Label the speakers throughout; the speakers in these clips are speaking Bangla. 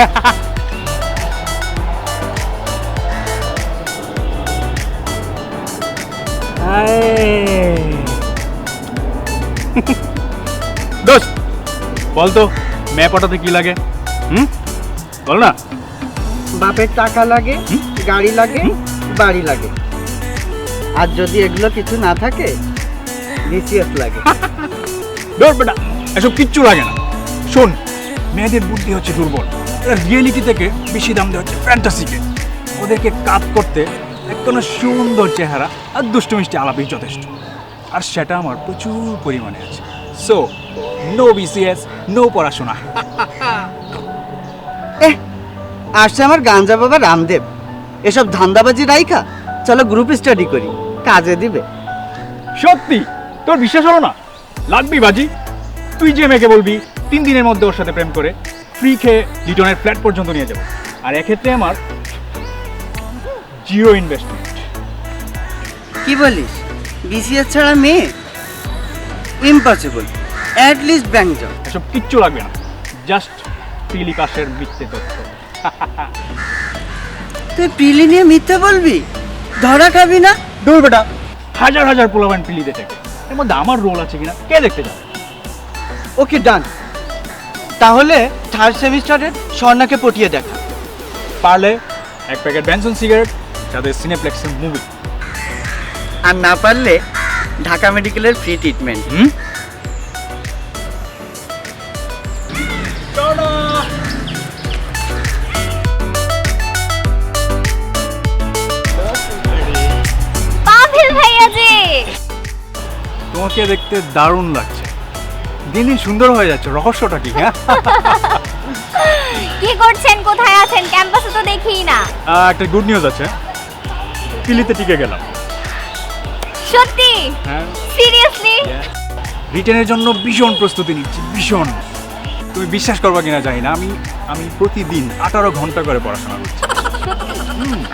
Speaker 1: আয় আয় আয় দোস্ত বল তো ম্যাপ অটোতে কি লাগে? হুম? বল না।
Speaker 2: বাপের টাকা লাগে? গাড়ি লাগে? বাড়ি লাগে। আর যদি এগুলো কিছু না থাকে বিসিএস লাগে।
Speaker 1: ডর বেটা এসব কিচ্ছু লাগে না। শোন মেয়েদের বুদ্ধি হচ্ছে দুর্বল। রিয়েলিটি থেকে বেশি দাম দেওয়া হচ্ছে ফ্যান্টাসিকে ওদেরকে কাজ করতে একদম সুন্দর চেহারা আর দুষ্টু মিষ্টি আলাপই যথেষ্ট। আর সেটা আমার প্রচুর পরিমাণে আছে। সো নো বিসিএস নো পড়াশোনা।
Speaker 2: আসছে আমার গাঞ্জা বাবা রামদেব। এসব ধান্দাবাজি রাইখা চলো গ্রুপ স্টাডি করি কাজে দিবে।
Speaker 1: সত্যি? তোর বিশ্বাস হলো না? লাগবি বাজি। তুই যে মেয়েকে বলবি তিন দিনের মধ্যে ওর সাথে প্রেম করে ফ্রি খেয়ে লিটনের ফ্ল্যাট পর্যন্ত নিয়ে যাব। আর এক্ষেত্রে আমার জিরো ইনভেস্টমেন্ট
Speaker 2: কি বলিস? বিসিএস ছাড়া মেয়ে? Impossible at least bank job
Speaker 1: এসব কিচ্ছু লাগবে না। জাস্ট পিলি পাশের মিথ্যে তথ্য।
Speaker 2: তুই প্রিলি নিয়ে মিথ্যে বলবি? ধরা খাবি না?
Speaker 1: দূর বেটা। হাজার হাজার পোলাবান পিলিতে থেকে। এর মধ্যে আমার রোল আছে কিনা? কে দেখতে যাবে
Speaker 2: ওকে ডান তাহলে থার্ড সেমিস্টারের স্বর্ণাকে পটিয়ে দেখা।
Speaker 1: পারলে এক প্যাকেট ব্যানসন সিগারেট যাদের সিনেপ্লেক্সের মুভি
Speaker 2: আর না পারলে ঢাকা মেডিকেলের ফ্রি ট্রিটমেন্ট
Speaker 1: হুম? তোমাকে দেখতে দারুণ লাগছে। দিন দিন সুন্দর হয়ে যাচ্ছে রহস্যটা কি হ্যাঁ?
Speaker 3: কি করছেন কোথায় আছেন? ক্যাম্পাসে তো দেখি না।
Speaker 1: আহ, একটা গুড নিউজ আছে। পিলিতে টিকে গেলাম।
Speaker 3: সত্যি?
Speaker 1: হ্যাঁ।
Speaker 3: সিরিয়াসলি
Speaker 1: রিটেনের জন্য ভীষণ প্রস্তুতি নিচ্ছি ভীষণ। তুমি বিশ্বাস করবা কিনা জানি না আমি আমি প্রতিদিন আঠারো ঘণ্টা করে পড়াশোনা করছি।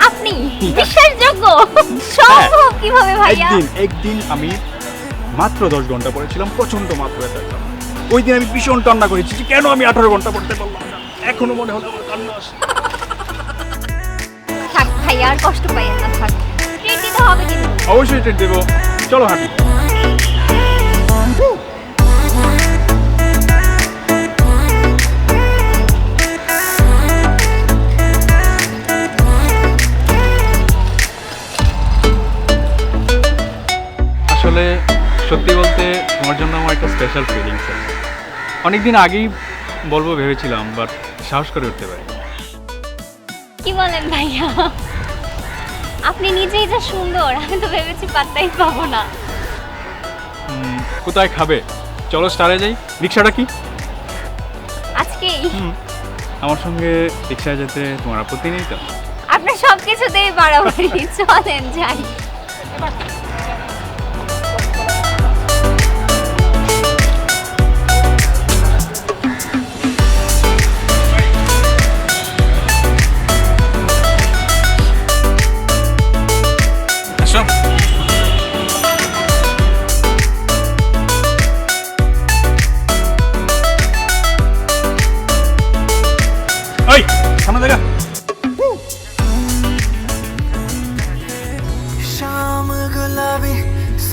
Speaker 3: আপনি বিশ্বাসযোগ্য? সম্ভব কীভাবে ভাইয়া?
Speaker 1: একদিন একদিন আমি মাত্র দশ ঘণ্টা পড়েছিলাম প্রচণ্ড মাত্র একটা ওই দিন আমি ভীষণ কান্না করেছি যে কেন আমি আঠারো ঘণ্টা পড়তে পারলাম না? এখনও মনে হলো আমার কান্না আসে
Speaker 3: থাক ভাইয়া আর কষ্ট পাই না থাক। ট্রিট দিতে হবে কিন্তু।
Speaker 1: অবশ্যই ট্রেন দেবো। চলো হাঁটি। সত্যি বলতে তোমার জন্য আমার একটা স্পেশাল ফিলিংস আছে অনেকদিন আগেই বলব ভেবেছিলাম বাট সাহস করে উঠতে পারি
Speaker 3: কি বলেন ভাইয়া? আপনি নিজেই যা সুন্দর আমি তো ভেবেছি পাত্তাই পাবো না।
Speaker 1: কোথায় খাবে? চলো স্টারে যাই। রিক্সাটা কি?
Speaker 3: আজকেই?
Speaker 1: আমার সঙ্গে রিক্সায় যেতে তোমার আপত্তি নেই তো?
Speaker 3: আপনার সব কিছুতেই বাড়াবাড়ি চলেন যাই।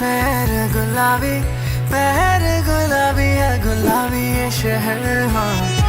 Speaker 4: सैर गुलाबी पैर गुलाबी है गुलाबी ये शहर हाँ।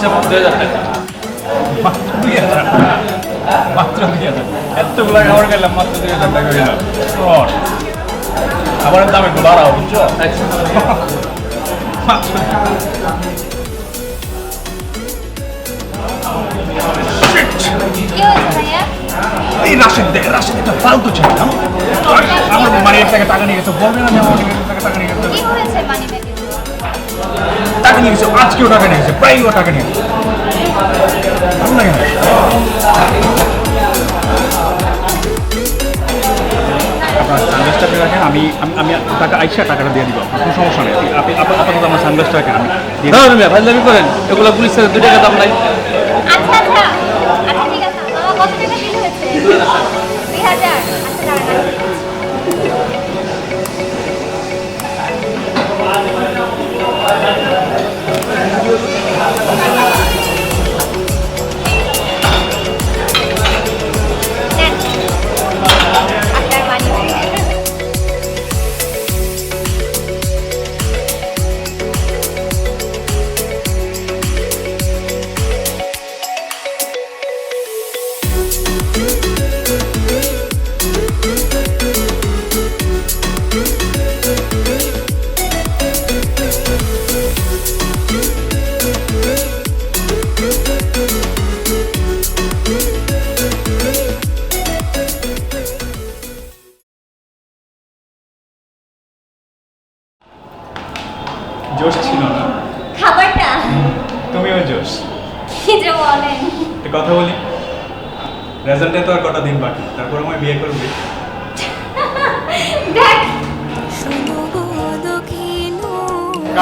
Speaker 5: হিসাব দুই হাজার টাকা
Speaker 1: মাত্র দুই হাজার। মাত্র দুই হাজার এতগুলো খাবার খেলাম মাত্র দুই হাজার টাকা হইল। শোন খাবারের দাম একটু বাড়াও বুঝছ? মাত্র
Speaker 3: কি হয়েছে ভাইয়া?
Speaker 1: এই রাশেদ দে রাশেদ একটা ফালতু ছেলে না? আমার মানির থেকে টাকা নিয়ে গেছে বলবে না আমার টাকা নিয়ে গেছে।
Speaker 3: কি হয়েছে মানি ব্যাগে
Speaker 1: টাকা নিয়ে আজকেও টাকা নিয়ে প্রায় প্রায়ই ও টাকা নিয়ে ভালো লাগে না? আপনার সানগ্লাসটা রাখেন আমি আমি টাকা আইসা টাকাটা দিয়ে দিব। কোনো সমস্যা নেই। আপনি আপনার আপাতত আমার সানগ্লাসটা রাখেন আমি দিয়ে
Speaker 5: দেবেন ভাই করেন এগুলো পুলিশের দুই টাকা দাম নাই।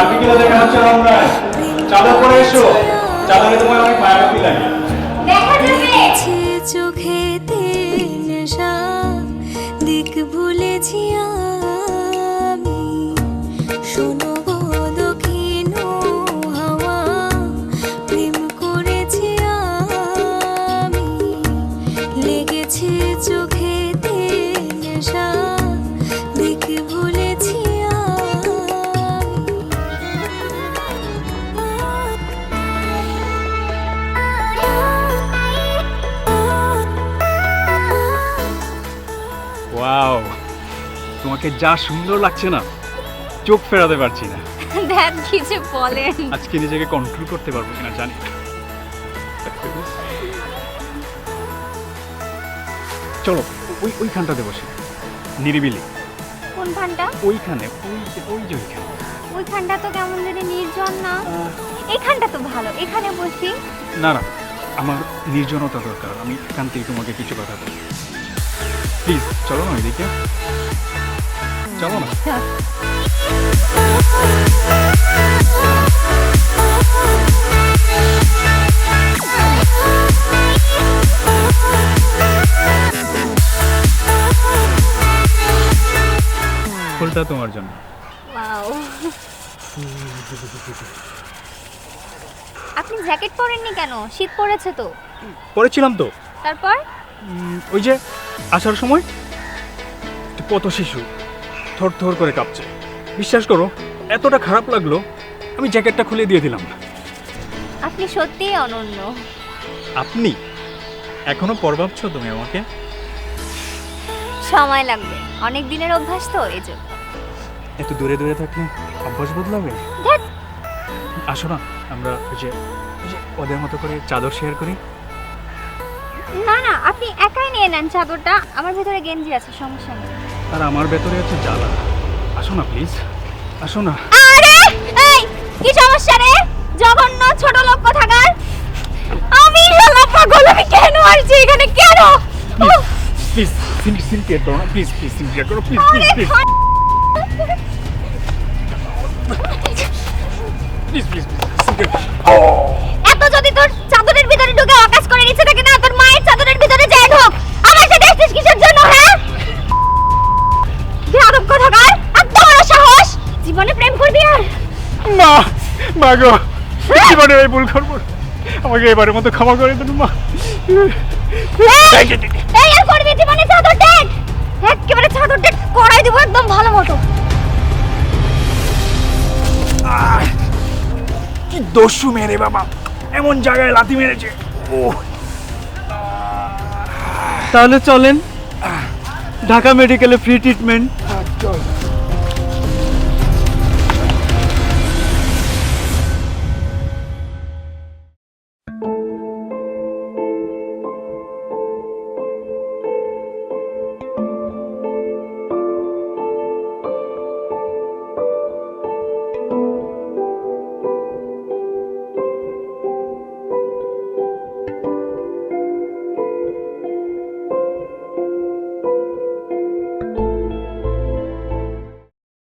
Speaker 1: বিকেলে দেখা হচ্ছে আমরা। চাদর পরে এসো। চাদরে তোমার অনেক মায়াবী লাগে। তোমাকে যা সুন্দর লাগছে না চোখ ফেরাতে পারছি না।
Speaker 3: দেখ কি যে বলেন।
Speaker 1: আজকে নিজেকে কন্ট্রোল করতে পারব কিনা জানি চলো ওই ওইখানটাতে বসে নিরিবিলি।
Speaker 3: কোনখানটা
Speaker 1: ওইখানে ওই যে ওই যে ওইখানে।
Speaker 3: ওইখানটা তো কেমন জানি নির্জন না। এখানটা তো ভালো এখানে বসি
Speaker 1: না না আমার নির্জনতা দরকার। আমি এখান থেকে তোমাকে কিছু কথা বলি প্লিজ চলো না ওইদিকে। চলো না। ফুলটা তোমার জন্য।
Speaker 3: আপনি জ্যাকেট পরেননি কেন? শীত পড়েছে তো।
Speaker 1: পরেছিলাম তো।
Speaker 3: তারপর?
Speaker 1: উম, ওই যে আসার সময়? কত শিশু থর থর করে কাঁপছে। বিশ্বাস করো এতটা খারাপ লাগল আমি জ্যাকেটটা খুলে দিয়ে দিলাম
Speaker 3: আপনি সত্যিই অনন্য।
Speaker 1: আপনি? এখনও পর ভাবছ তুমি আমাকে?
Speaker 3: সময় লাগবে। অনেক দিনের অভ্যাস তো এই জন্য
Speaker 1: এত দূরে দূরে থাকলে অভ্যাস বদলাবে?
Speaker 3: ধ্যাৎ।
Speaker 1: আসো না আমরা ওই যে ওই যে ওদের মতো করে চাদর শেয়ার করি।
Speaker 3: না না আপনি একাই নিয়ে নেন চাদরটা। আমার ভেতরে গেঞ্জি আছে সমস্যা নেই।
Speaker 1: আর আমার ভেতরে আছে জ্বালা। আসো না প্লিজ আসো না।
Speaker 3: আরে এই কি সমস্যা রে? জঘন্য ছোট লোক কোথাকার? আমি শালা পাগল আমি কেন আসছি এখানে? কেন?
Speaker 1: প্লিজ সিনকেট করো না প্লিজ প্লিজ সিনকেট করো please please please please please সিনকেট
Speaker 3: এত যদি তোর চাদরের ভিতরে ঢুকে
Speaker 1: মা গো জীবনে এই ভুল করব আমাকে এবারের মতো ক্ষমা করে দেন মা।
Speaker 3: এই, এই আর করবি জীবনে চাদর দেখ একেবারে চাদর দেখ করাই দিব একদম ভালো মতো।
Speaker 1: কি দস্যু মেরে বাবা। এমন জায়গায় লাথি মেরেছে। ও
Speaker 2: তাহলে চলেন ঢাকা মেডিকেলে ফ্রি ট্রিটমেন্ট